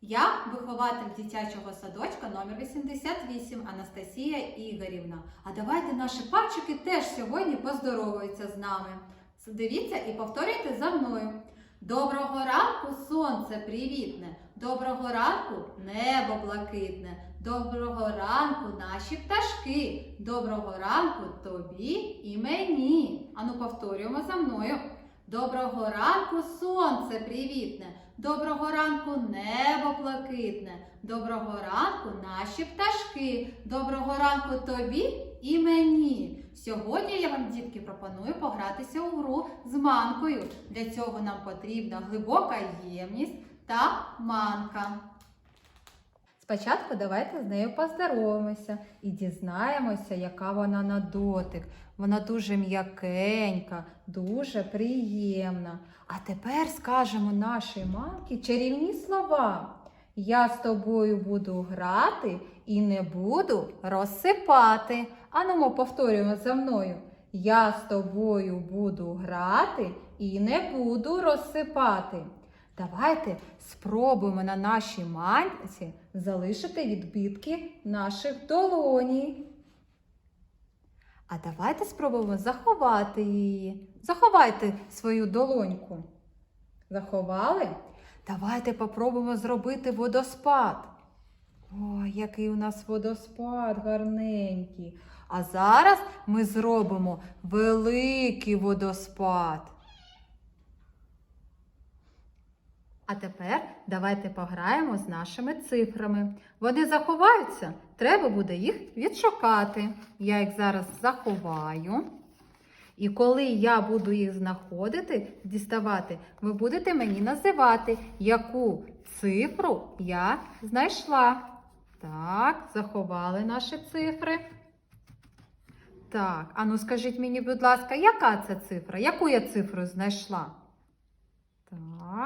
Я вихователь дитячого садочка номер 88 Анастасія Ігорівна. А давайте наші пальчики теж сьогодні поздоровуються з нами. Дивіться і повторюйте за мною. Доброго ранку, сонце привітне, доброго ранку небо блакитне, доброго ранку наші пташки, доброго ранку тобі і мені. Ану повторюємо за мною. Доброго ранку, сонце привітне, доброго ранку небо блакитне, доброго ранку наші пташки, доброго ранку тобі і мені. Сьогодні я вам, дітки, пропоную погратися у гру з манкою. Для цього нам потрібна глибока ємність та манка. Спочатку давайте з нею поздороваємося і дізнаємося, яка вона на дотик. Вона дуже м'якенька, дуже приємна. А тепер скажемо нашій мамці чарівні слова. Я з тобою буду грати і не буду розсипати. Анумо повторюємо за мною. Я з тобою буду грати і не буду розсипати. Давайте спробуємо на нашій манці залишити відбитки наших долоні. А давайте спробуємо заховати її. Заховайте свою долоньку. Заховали? Давайте попробуємо зробити водоспад. Ой, який у нас водоспад гарненький. А зараз ми зробимо великий водоспад. А тепер давайте пограємо з нашими цифрами. Вони заховаються, треба буде їх відшукати. Я їх зараз заховаю. І коли я буду їх знаходити, діставати, ви будете мені називати, яку цифру я знайшла. Так, заховали наші цифри. Так, а ну скажіть мені, будь ласка, яка це цифра? Яку я цифру знайшла?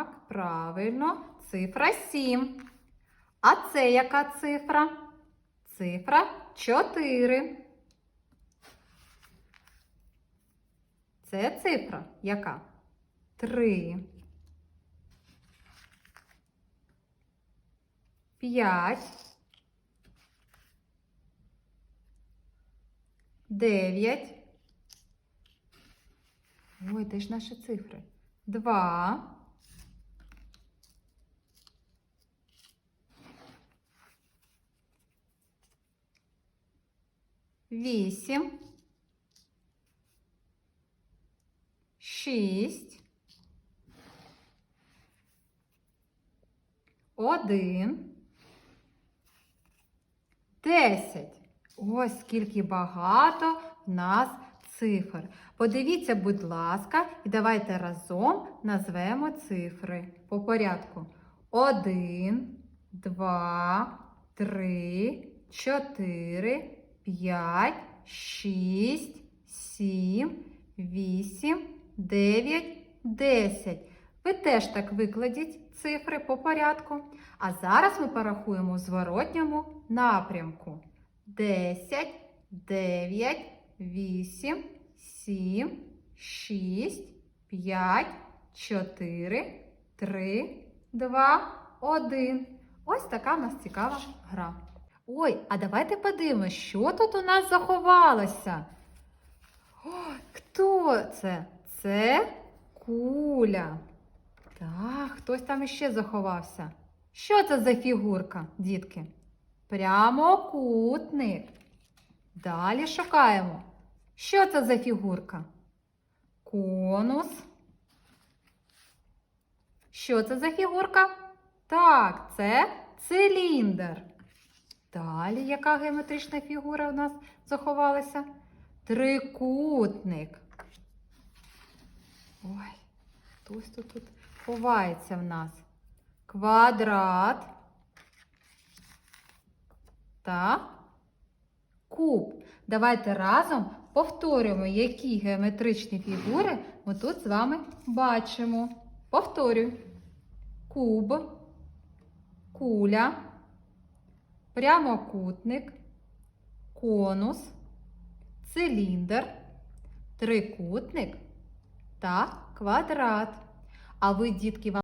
Так, правильно, цифра 7. А це яка цифра? Цифра 4. Це цифра яка? 3. 5. 9. Ой, де ж наші цифри? Два. Вісім. Шість. Один. Десять. Ось скільки багато в нас цифр. Подивіться, будь ласка, і давайте разом назвемо цифри по порядку. Один, два, три, чотири, п'ять, шість, сім, вісім, дев'ять, десять. Ви теж так викладіть цифри по порядку. А зараз ми порахуємо в зворотньому напрямку. 10, 9, 8, 7, 6, 5, 4, 3, 2, 1. Ось така в нас цікава гра. Ой, а давайте подивимося, що тут у нас заховалося. О, хто це? Це куля. Так, хтось там іще заховався. Що це за фігурка, дітки? Прямокутник. Далі шукаємо. Що це за фігурка? Конус. Що це за фігурка? Так, це циліндр. Далі яка геометрична фігура у нас заховалася? Трикутник. Ой, хтось тут, тут ховається в нас. Квадрат та куб. Давайте разом повторюємо, які геометричні фігури ми тут з вами бачимо. Повторюю. Куб, куля, прямокутник, конус, циліндр, трикутник та квадрат. А ви, дітки, вам